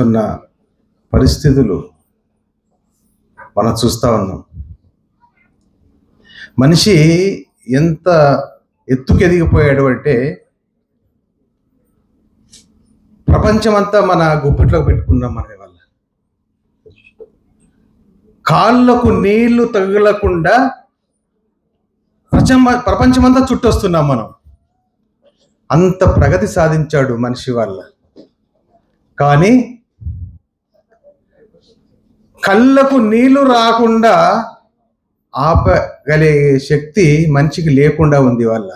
ఉన్న పరిస్థితులు మనం చూస్తా ఉన్నాం. మనిషి ఎంత ఎత్తుకెదిగిపోయాడు అంటే ప్రపంచమంతా మన గుప్పిట్లో పెట్టుకున్నాం మన వల్ల కాళ్ళకు నీళ్ళు తగలకుండా ప్రపంచం ప్రపంచమంతా చుట్టొస్తున్నాం మనం. అంత ప్రగతి సాధించాడు మనిషి వల్ల కానీ కళ్ళకు నీళ్ళు రాకుండా ఆపగలిగే శక్తి మనిషికి లేకుండా ఉంది వాళ్ళ.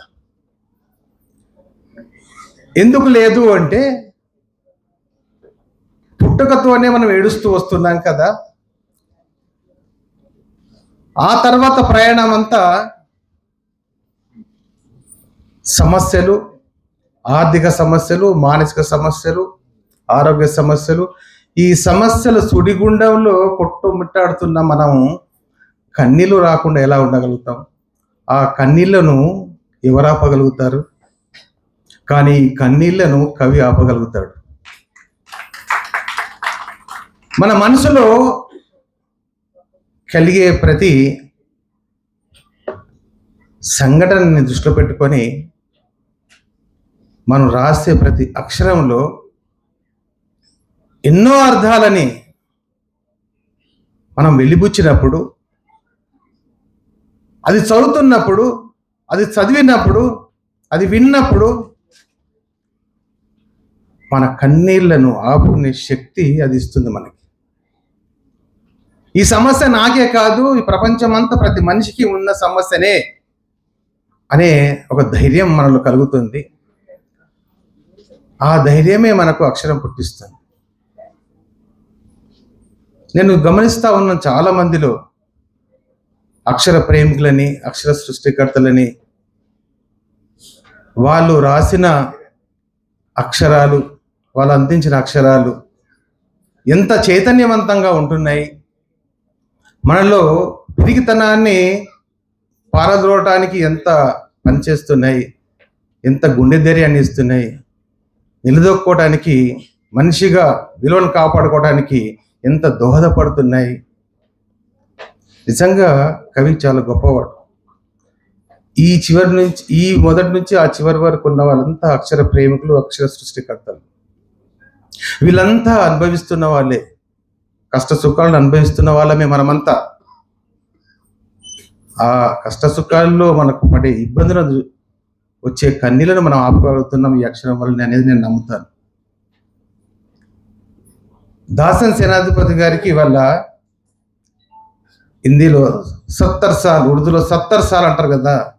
ఎందుకు లేదు అంటే పుట్టుకతోనే మనం ఏడుస్తూ వస్తున్నాం కదా. ఆ తర్వాత ప్రయాణం అంతా సమస్యలు ఆర్థిక సమస్యలు మానసిక సమస్యలు ఆరోగ్య సమస్యలు ఈ సమస్యల సుడిగుండంలో కొట్టుమిట్టాడుతున్న మనం కన్నీళ్ళు రాకుండా ఎలా ఉండగలుగుతాం? ఆ కన్నీళ్ళను ఎవరు ఆపగలుగుతారు? కానీ కన్నీళ్ళను కవి ఆపగలుగుతాడు. మన మనసులో కలిగే ప్రతి సంఘటనని దృష్టిలో పెట్టుకొని మనం రాసే ప్రతి అక్షరంలో ఎన్నో అర్థాలని మనం వెలిబుచ్చినప్పుడు అది చదువుతున్నప్పుడు అది చదివినప్పుడు అది విన్నప్పుడు మన కన్నీళ్ళను ఆపుకునే శక్తి అది ఇస్తుంది మనకి. ఈ సమస్య నాకే కాదు ఈ ప్రపంచమంతా ప్రతి మనిషికి ఉన్న సమస్యనే అనే ఒక ధైర్యం మనలో కలుగుతుంది. ఆ ధైర్యమే మనకు అక్షరం పుట్టిస్తుంది. నేను గమనిస్తా ఉన్న చాలా మందిలో అక్షర ప్రేమికులని అక్షర సృష్టికర్తలని వాళ్ళు రాసిన అక్షరాలు వాళ్ళు అందించిన అక్షరాలు ఎంత చైతన్యవంతంగా ఉంటున్నాయి. మనలో పిరిగితనాన్ని పారద్రోవటానికి ఎంత పనిచేస్తున్నాయి ఎంత గుండె ధైర్యాన్ని ఇస్తున్నాయి. నిలదొక్కోవడానికి మనిషిగా విలువను కాపాడుకోవడానికి ఎంత దోహదపడుతున్నాయి? నిజంగా కవి చాలా గొప్పవాడు. ఈ చివరి నుంచి ఈ మొదటి నుంచి ఆ చివరి వరకు ఉన్న వాళ్ళంతా అక్షర ప్రేమికులు అక్షర సృష్టికర్తలు. వీళ్ళంతా అనుభవిస్తున్న వాళ్ళే. కష్ట సుఖాలను అనుభవిస్తున్న వాళ్ళమే మనమంతా. ఆ కష్ట సుఖాల్లో మనకు పడే ఇబ్బందులను వచ్చే కన్నీలను మనం ఆపుకోగలుగుతున్నాం ఈ అక్షరం వల్ల అనేది నేను నమ్ముతాను. దాసన్ సేనాధిపతి గారికి వాళ్ళ హిందీలో సత్తర్ సాల్ ఉర్దూలో సత్తర్ సాల్ అంటారు కదా.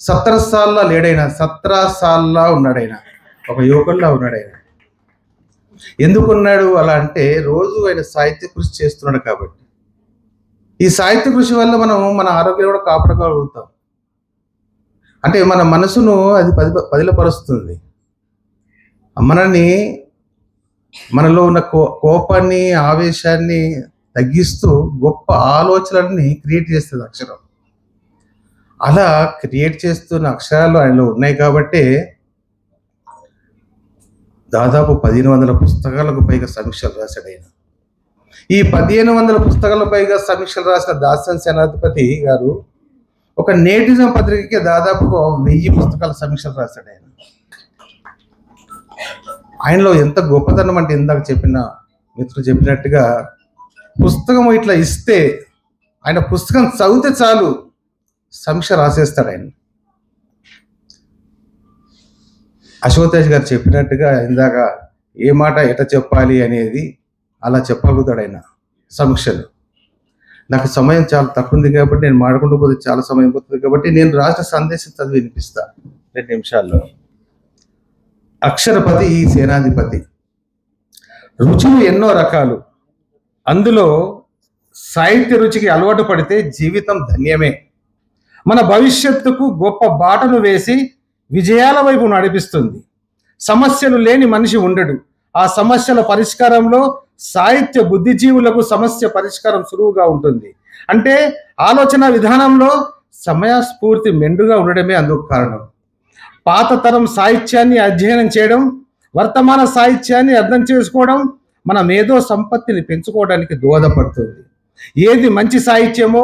సత్తర్ సాల్లా లేడైనా సత్రా సాల్లా ఉన్నాడైనా ఒక యువకుల్లా ఉన్నాడైనా. ఎందుకున్నాడు అలా అంటే రోజు ఆయన సాహిత్య కృషి చేస్తున్నాడు కాబట్టి. ఈ సాహిత్య కృషి వల్ల మనం మన ఆరోగ్యం కూడా కాపాడుకోగలుగుతాం. అంటే మన మనసును అది పది పదిలపరుస్తుంది. మనని మనలో ఉన్న కో కోపాన్ని ఆవేశాన్ని తగ్గిస్తూ గొప్ప ఆలోచనల్ని క్రియేట్ చేస్తుంది అక్షరం. అలా క్రియేట్ చేస్తున్న అక్షరాలు ఆయనలో ఉన్నాయి కాబట్టి దాదాపు పదిహేను వందల పుస్తకాలకు పైగా సమీక్షలు రాశాడు ఆయన. ఈ పదిహేను వందల పుస్తకాలకు పైగా సమీక్షలు రాసిన దాసన్ సేనాధిపతి గారు ఒక నేటిజం పత్రికకి దాదాపు వెయ్యి పుస్తకాల సమీక్షలు రాశాడు ఆయన. ఆయనలో ఎంత గొప్పతనం అంటే ఇందాక చెప్పిన మిత్రులు చెప్పినట్టుగా పుస్తకం ఇట్లా ఇస్తే ఆయన పుస్తకం చదివితే చాలు సమీక్ష రాసేస్తాడు ఆయన. అశోతేజ్ గారు చెప్పినట్టుగా ఇందాక ఏ మాట ఎట చెప్పాలి అనేది అలా చెప్పగలుగుతాడు ఆయన సమీక్షలు. నాకు సమయం చాలా తక్కువ ఉంది కాబట్టి నేను మాడుకుంటూ పోతే చాలా సమయం పోతుంది కాబట్టి నేను రాసిన సందేశం చదివి వినిపిస్తా. రెండు నిమిషాల్లో. అక్షరపతి ఈ సేనాధిపతి. రుచులు ఎన్నో రకాలు. అందులో సాహిత్య రుచికి అలవాటు పడితే జీవితం ధన్యమే. మన భవిష్యత్తుకు గొప్ప బాటను వేసి విజయాల వైపు నడిపిస్తుంది. సమస్యలు లేని మనిషి ఉండడు. ఆ సమస్యల పరిష్కారంలో సాహిత్య బుద్ధిజీవులకు సమస్య పరిష్కారం సులువుగా ఉంటుంది. అంటే ఆలోచన విధానంలో సమయస్ఫూర్తి మెండుగా ఉండడమే అందుకు కారణం. పాత తరం సాహిత్యాన్ని అధ్యయనం చేయడం వర్తమాన సాహిత్యాన్ని అర్థం చేసుకోవడం మన మేధో సంపత్తిని పెంచుకోవడానికి దోహదపడుతుంది. ఏది మంచి సాహిత్యమో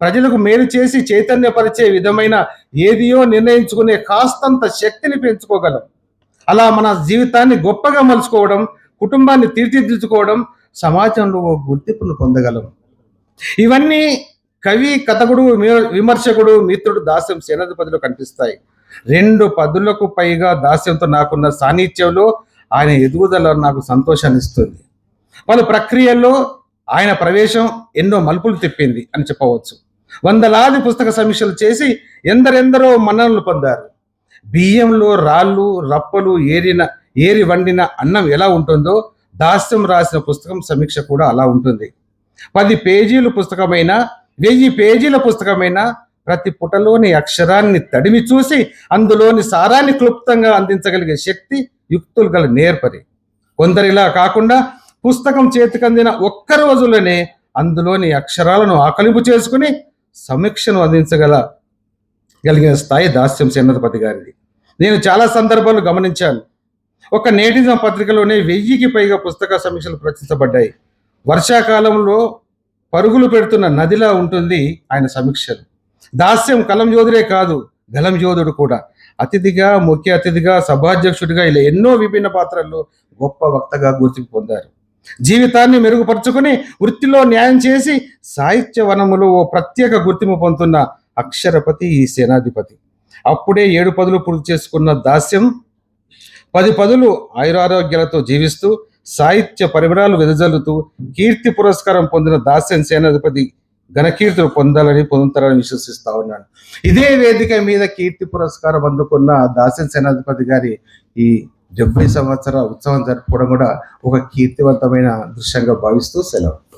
ప్రజలకు మేలు చేసి చైతన్యపరిచే విధమైన ఏదియో నిర్ణయించుకునే కాస్తంత శక్తిని పెంచుకోగలం. అలా మన జీవితాన్ని గొప్పగా మలుచుకోవడం కుటుంబాన్ని తీర్చిదిద్దుకోవడం సమాజంలో గుర్తింపును పొందగలం. ఇవన్నీ కవి కథకుడు విమర్శకుడు మిత్రుడు దాస్యం సేనాధిపతిలో కనిపిస్తాయి. రెండు పదులకు పైగా దాస్యంతో నాకున్న సాన్నిధ్యంలో ఆయన ఎదుగుదల నాకు సంతోషాన్ని ఇస్తుంది పలు ప్రక్రియల్లో ఆయన ప్రవేశం ఎన్నో మలుపులు తిప్పింది అని చెప్పవచ్చు. వందలాది పుస్తక సమీక్షలు చేసి ఎందరెందరో మన్ననలు పొందారు. బియ్యంలో రాళ్ళు రప్పలు ఏరిన ఏరి వండిన అన్నం ఎలా ఉంటుందో దాస్యం రాసిన పుస్తకం సమీక్ష కూడా అలా ఉంటుంది. పది పేజీల పుస్తకమైన వెయ్యి పేజీల పుస్తకమైన ప్రతి పుటలోని అక్షరాన్ని తడిమి చూసి అందులోని సారాన్ని క్లుప్తంగా అందించగలిగే శక్తి యుక్తులు గల నేర్పరి. కొందరిలా కాకుండా పుస్తకం చేతికందిన ఒక్క రోజులోనే అందులోని అక్షరాలను ఆకలింపు చేసుకుని సమీక్షను అందించగల కలిగిన స్థాయి దాస్యం సేనాధిపతి గారిది. నేను చాలా సందర్భాలు గమనించాను. ఒక నేటిజం పత్రికలోనే వెయ్యికి పైగా పుస్తక సమీక్షలు ప్రచురించబడ్డాయి. వర్షాకాలంలో పరుగులు పెడుతున్న నదిలా ఉంటుంది ఆయన సమీక్షలు. దాస్యం కలంజోధుడే కాదు గలం యోధుడు కూడా. అతిథిగా ముఖ్య అతిథిగా సభాధ్యక్షుడిగా ఇలా ఎన్నో విభిన్న పాత్రల్లో గొప్ప వక్తగా గుర్తింపు పొందారు. జీవితాన్ని మెరుగుపరుచుకుని వృత్తిలో న్యాయం చేసి సాహిత్య వనములో ఓ ప్రత్యేక గుర్తింపు పొందుతున్న అక్షరపతి ఈ సేనాధిపతి. అప్పుడే ఏడు పదులు పూర్తి చేసుకున్న దాస్యం పది పదులు ఆయురారోగ్యాలతో జీవిస్తూ సాహిత్య పరిమళాలు వెదజల్లుతూ కీర్తి పురస్కారం పొందిన దాస్యం సేనాధిపతి ఘనకీర్తులు పొందాలని పొందుతారని విశ్వసిస్తా ఉన్నాను. ఇదే వేదిక మీద కీర్తి పురస్కారం అందుకున్న దాసన్ సేనాధిపతి గారి ఈ డెబ్బై సంవత్సర ఉత్సవం జరుపుకోవడం కూడా ఒక కీర్తివంతమైన దృశ్యంగా భావిస్తూ సెలవు.